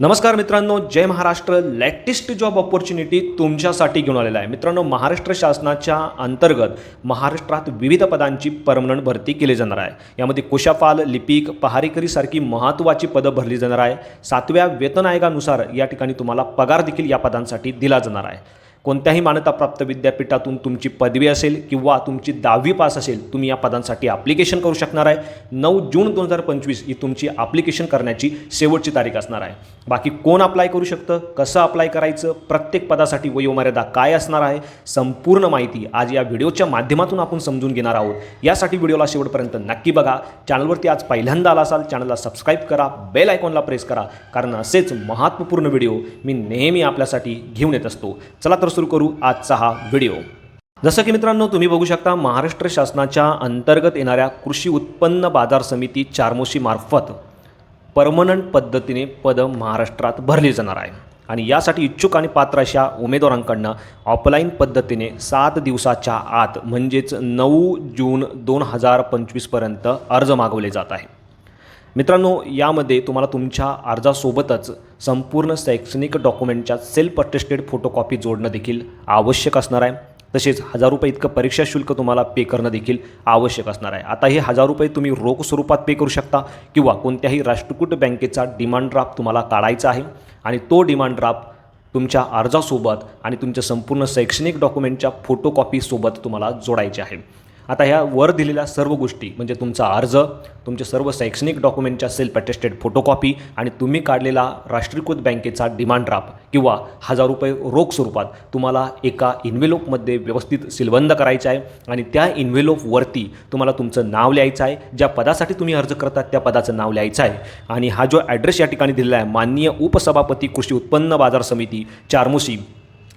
नमस्कार मित्रांनो जय महाराष्ट्र. लेटेस्ट जॉब ऑपॉर्च्युनिटी तुमच्यासाठी घेऊन आलेला आहे. मित्रांनो महाराष्ट्र शासनाच्या अंतर्गत महाराष्ट्रात विविध पदांची परमनंट भरती केली जाणार आहे. यामध्ये कुशाफाल लिपिक पहारेकरीसारखी महत्त्वाची पदं भरली जाणार आहे. सातव्या वेतन आयोगानुसार या ठिकाणी तुम्हाला पगार देखील या पदांसाठी दिला जाणार आहे. कोणत्याही मान्यताप्राप्त विद्यापीठातून तुमची पदवी असेल किंवा तुमची दहावी पास असेल तुम्ही या पदांसाठी ॲप्लिकेशन करू शकणार आहे. नऊ जून दोन हजार पंचवीस ही तुमची ॲप्लिकेशन करण्याची शेवटची तारीख असणार आहे. बाकी कोण अप्लाय करू शकतं कसं अप्लाय करायचं प्रत्येक पदासाठी वयोमर्यादा काय असणार आहे संपूर्ण माहिती आज या व्हिडिओच्या माध्यमातून आपण समजून घेणार आहोत. यासाठी व्हिडिओला शेवटपर्यंत नक्की बघा. चॅनलवरती आज पहिल्यांदा आला असाल चॅनलला सबस्क्राईब करा बेल आयकॉनला प्रेस करा कारण असेच महत्त्वपूर्ण व्हिडिओ मी नेहमी आपल्यासाठी घेऊन येत असतो. चला तर सुरू करू आजचा हा व्हिडिओ. जसं की मित्रांनो तुम्ही बघू शकता महाराष्ट्र शासनाच्या अंतर्गत येणाऱ्या कृषी उत्पन्न बाजार समिती चारमोशी मार्फत परमनंट पद्धतीने पदं महाराष्ट्रात भरली जाणार आहे. आणि यासाठी इच्छुक आणि पात्र अशा उमेदवारांकडनं ऑफलाईन पद्धतीने सात दिवसाच्या आत म्हणजेच नऊ जून दोन हजार पंचवीसपर्यंत अर्ज मागवले जात आहे मित्रांनो यामध्ये तुम्हाला तुमच्या अर्जासोबतच संपूर्ण शैक्षणिक डॉक्युमेंटच्या सेल्फ अटेस्टेड फोटोकॉपी जोडणं देखील आवश्यक असणार आहे. तसेच हजार रुपये इतकं परीक्षा शुल्क तुम्हाला पे करणं देखील आवश्यक असणार आहे. आता हे हजार रुपये तुम्ही रोख स्वरूपात पे करू शकता किंवा कोणत्याही राष्ट्रकूट बँकेचा डिमांड ड्राफ्ट तुम्हाला काढायचा आहे. आणि तो डिमांड ड्राफ्ट तुमच्या अर्जासोबत आणि तुमच्या संपूर्ण शैक्षणिक डॉक्युमेंटच्या फोटोकॉपीसोबत तुम्हाला जोडायचे आहे. आता ह्या वर दिलेल्या सर्व गोष्टी म्हणजे तुमचा अर्ज तुमचे सर्व शैक्षणिक डॉक्युमेंटच्या सेल्फ अटेस्टेड फोटोकॉपी आणि तुम्ही काढलेला राष्ट्रीयकृत बँकेचा डिमांड ड्राफ्ट किंवा हजार रुपये रोख स्वरूपात तुम्हाला एका इन्व्हेलोपमध्ये व्यवस्थित सिलबंद करायचं आहे आणि त्या इन्व्हेलोपवरती तुम्हाला तुमचं नाव लिहायचं आहे. ज्या पदासाठी तुम्ही अर्ज करतात त्या पदाचं नाव लिहायचं आहे. आणि हा जो ॲड्रेस या ठिकाणी दिलेला आहे माननीय उपसभापती कृषी उत्पन्न बाजार समिती चारमुशी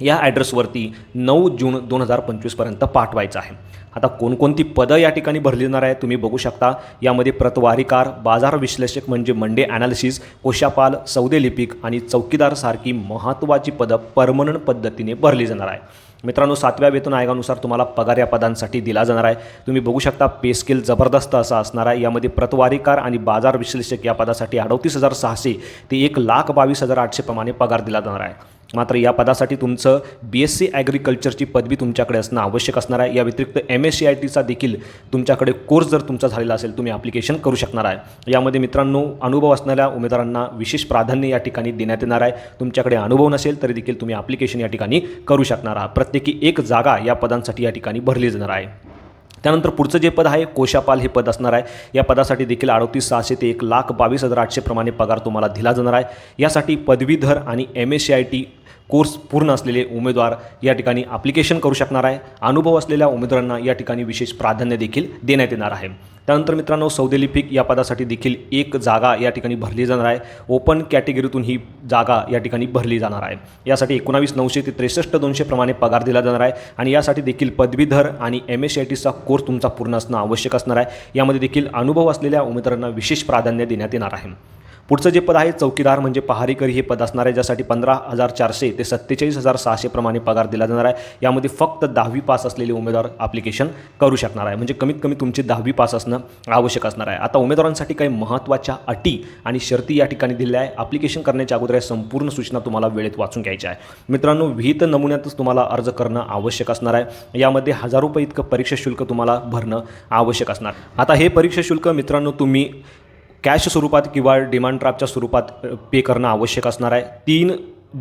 या ॲड्रेसवरती नऊ जून दोन हजार पंचवीसपर्यंत पाठवायचं आहे. आता कोणकोणती पदं या ठिकाणी भरली जाणार आहे तुम्ही बघू शकता. यामध्ये प्रतवारीकार बाजार विश्लेषक म्हणजे मंडे ॲनालिसिस कोशापाल सौदे लिपिक आणि चौकीदारसारखी महत्त्वाची पदं परमनंट पद्धतीने भरली जाणार आहे. मित्रांनो सातव्या वेतन आयोगानुसार तुम्हाला पगार या पदांसाठी दिला जाणार आहे. तुम्ही बघू शकता पे स्केल जबरदस्त असा असणार आहे. यामध्ये प्रतवारीकार आणि बाजार विश्लेषक या पदासाठी अडतीस हजार सहाशे ते एक लाख बावीस हजार आठशे प्रमाणे पगार दिला जाणार आहे. मात्र या पदासाठी तुमचं बी एस सी ॲग्रिकल्चरची पदवी तुमच्याकडे असणं आवश्यक असणार आहे. या व्यतिरिक्त एम एस सी आय टीचा देखील तुमच्याकडे कोर्स जर तुमचा झालेला असेल तुम्ही ॲप्लिकेशन करू शकणार आहे. यामध्ये मित्रांनो अनुभव असणाऱ्या उमेदवारांना विशेष प्राधान्य या ठिकाणी देण्यात येणार आहे. तुमच्याकडे अनुभव नसेल तरी देखील तुम्ही ॲप्लिकेशन या ठिकाणी करू शकणार आहात. प्रत्येकी एक जागा या पदांसाठी या ठिकाणी भरली जाणार आहे. त्यानंतर पुढचं जे पद आहे कोशापाल हे पद असणार आहे. या पदासाठी देखील अडतीस सहाशे ते एक लाख बावीस हजार आठशे प्रमाणे पगार तुम्हाला दिला जाणार आहे. यासाठी पदवीधर आणि M S C I T course पूर्ण असलेले उमेदवार या ठिकाणी ॲप्लिकेशन करू शकणार आहे. अनुभव असलेल्या उमेदवारांना या ठिकाणी विशेष प्राधान्य देखील देण्यात येणार आहे. त्यानंतर मित्रांनो सौदेलिपिक या पदासाठी देखील एक जागा या ठिकाणी भरली जाणार आहे. ओपन कॅटेगरीतून ही जागा या ठिकाणी भरली जाणार आहे. यासाठी एकोणावीस नऊशे ते त्रेसष्ट दोनशे प्रमाणे पगार दिला जाणार आहे आणि यासाठी देखील पदवीधर आणि एम एस सी आय टीचा कोर्स तुमचा पूर्ण असणं आवश्यक असणार आहे. यामध्ये देखील अनुभव असलेल्या उमेदवारांना विशेष प्राधान्य देण्यात येणार आहे. पुढचं जे पद आहे चौकीदार म्हणजे पहारेकरी हे पद असणार आहे ज्यासाठी पंधरा हजार चारशे ते सत्तेचाळीस हजार सहाशे प्रमाणे पगार दिला जाणार आहे. यामध्ये फक्त दहावी पास असलेले उमेदवार ॲप्लिकेशन करू शकणार आहे. म्हणजे कमीत कमी तुमची दहावी पास असणं आवश्यक असणार आहे. आता उमेदवारांसाठी काही महत्त्वाच्या अटी आणि शर्ती या ठिकाणी दिल्या आहे. ॲप्लिकेशन करण्याच्या अगोदर या संपूर्ण सूचना तुम्हाला वेळेत वाचून घ्यायच्या आहे. मित्रांनो विहित नमुन्यातच तुम्हाला अर्ज करणं आवश्यक असणार आहे. यामध्ये हजार रुपये इतकं परीक्षा शुल्क तुम्हाला भरणं आवश्यक असणार. आता हे परीक्षा शुल्क मित्रांनो तुम्ही कॅश स्वरूपात किंवा डिमांड ड्राफ्टच्या स्वरूपात पे करणं आवश्यक असणार आहे. तीन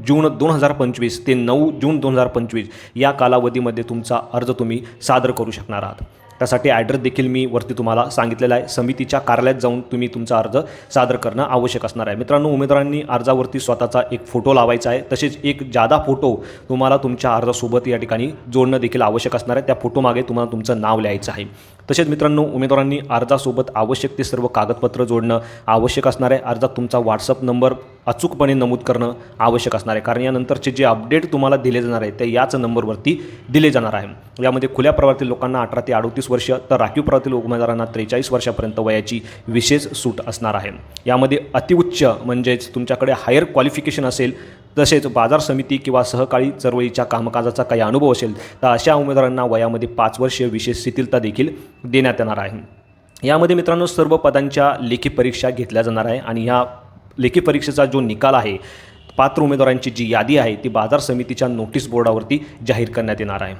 जून दोन हजार पंचवीस ते नऊ जून दोन हजार पंचवीस या कालावधीमध्ये तुमचा अर्ज तुम्ही सादर करू शकणार आहात. त्यासाठी ॲड्रेस देखील मी वरती तुम्हाला सांगितलेला आहे. समितीच्या कार्यालयात जाऊन तुम्ही तुमचा अर्ज सादर करणं आवश्यक असणार आहे. मित्रांनो उमेदवारांनी अर्जावरती स्वतःचा एक फोटो लावायचा आहे. तसेच एक जादा फोटो तुम्हाला तुमच्या अर्जासोबत या ठिकाणी जोडणं देखील आवश्यक असणार आहे. त्या फोटोमागे तुम्हाला तुमचं नाव लिहायचं आहे. तसेच मित्रांनो उमेदवारांनी अर्जासोबत आवश्यक ते सर्व कागदपत्र जोडणं आवश्यक असणार आहे. अर्जात तुमचा व्हॉट्सअप नंबर अचूकपणे नमूद करणं आवश्यक असणार आहे. कारण यानंतरचे जे अपडेट तुम्हाला दिले जाणार आहे ते याच नंबरवरती दिले जाणार आहे. यामध्ये खुल्या प्रवर्तील लोकांना अठरा ते अडतीस वर्ष तर राखीव प्रवर्तील उमेदवारांना त्रेचाळीस वर्षापर्यंत वयाची विशेष सूट असणार आहे. यामध्ये अतिउच्च म्हणजेच तुमच्याकडे हायर क्वालिफिकेशन असेल तसेच बाजार समिती किंवा सहकाळी चळवळीच्या कामकाजाचा काही अनुभव असेल तर अशा उमेदवारांना वयामध्ये पाच वर्षीय विशेष शिथिलता देखील देण्यात येणार आहे. यामध्ये मित्रांनो सर्व पदांच्या लेखी परीक्षा घेतल्या जाणार आहे आणि ह्या लेखी परीक्षेचा जो निकाल आहे पात्र उमेदवारांची जी यादी आहे ती बाजार समितीच्या नोटीस बोर्डावरती जाहीर करण्यात येणार आहे.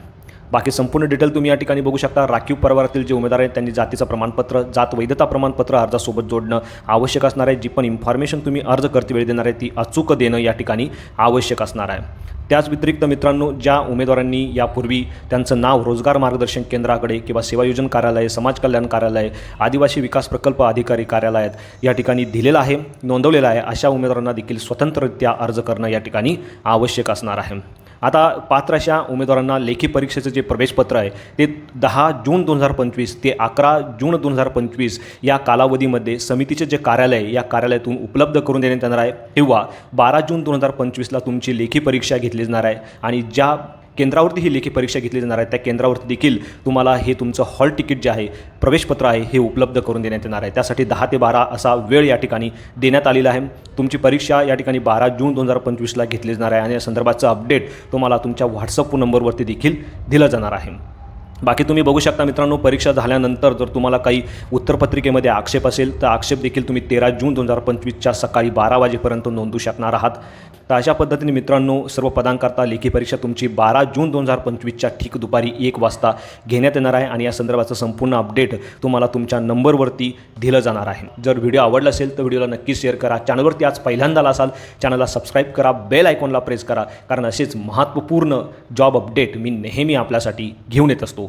बाकी संपूर्ण डिटेल तुम्ही या ठिकाणी बघू शकता. राखीव परिवारातील जे उमेदवार आहेत त्यांनी जातीचं प्रमाणपत्र जात वैधता प्रमाणपत्र अर्जासोबत जोडणं आवश्यक असणार आहे. जी पण इन्फॉर्मेशन तुम्ही अर्ज करते वेळी देणार आहे ती अचूक देणं या ठिकाणी आवश्यक असणार आहे. त्याच व्यतिरिक्त मित्रांनो ज्या उमेदवारांनी यापूर्वी त्यांचं नाव रोजगार मार्गदर्शन केंद्राकडे किंवा सेवा योजन कार्यालय समाज कल्याण कार्यालय आदिवासी विकास प्रकल्प अधिकारी कार्यालयात या ठिकाणी दिलेलं आहे नोंदवलेलं आहे अशा उमेदवारांना देखील स्वतंत्ररित्या अर्ज करणं या ठिकाणी आवश्यक असणार आहे. आता पात्र अशा उमेदवारांना लेखी परीक्षेचं जे प्रवेशपत्र आहे ते दहा जून दोन हजार पंचवीस ते अकरा जून दोन हजार पंचवीस या कालावधीमध्ये समितीचे जे कार्यालय या कार्यालयातून उपलब्ध करून देण्यात येणार आहे. किंवा बारा जून दोन हजार पंचवीसला तुमची लेखी परीक्षा घेतली जाणार आहे आणि ज्या केंद्रावरती ही लेखी परीक्षा घेतली जाणार आहे. त्या केंद्रावरती देखील तुम्हाला हे तुमचं हॉल तिकीट जे आहे प्रवेशपत्र आहे हे उपलब्ध करून देण्यात येणार आहे. त्यासाठी दहा ते बारा असा वेळ या ठिकाणी देण्यात आलेला आहे. तुमची परीक्षा या ठिकाणी बारा जून दोन हजार पंचवीसला घेतली जाणार आहे आणि या संदर्भाचं अपडेट तुम्हाला तुमच्या व्हॉट्सअप नंबरवरती देखील दिलं जाणार आहे. बाकी तुम्ही बघू शकता मित्रांनो परीक्षा झाल्यानंतर जर तुम्हाला काही उत्तरपत्रिकेमध्ये आक्षेप असेल तर आक्षेप देखील तुम्ही तेरा जून दोन हजार पंचवीसच्या सकाळी बारा वाजेपर्यंत नोंदू शकणार आहात. तर अशा पद्धतीने मित्रांनो सर्व पदांकरता लेखी परीक्षा तुमची बारा जून दोन हजार पंचवीसच्या ठीक दुपारी एक वाजता घेण्यात येणार आहे आणि या संदर्भाचं संपूर्ण अपडेट तुम्हाला तुमच्या नंबरवरती दिलं जाणार आहे. जर व्हिडिओ आवडला असेल तर व्हिडिओला नक्की शेअर करा. चॅनलवरती आज पहिल्यांदाला असाल चॅनलला सबस्क्राईब करा बेल आयकॉनला प्रेस करा कारण असेच महत्त्वपूर्ण जॉब अपडेट मी नेहमी आपल्यासाठी घेऊन येत असतो.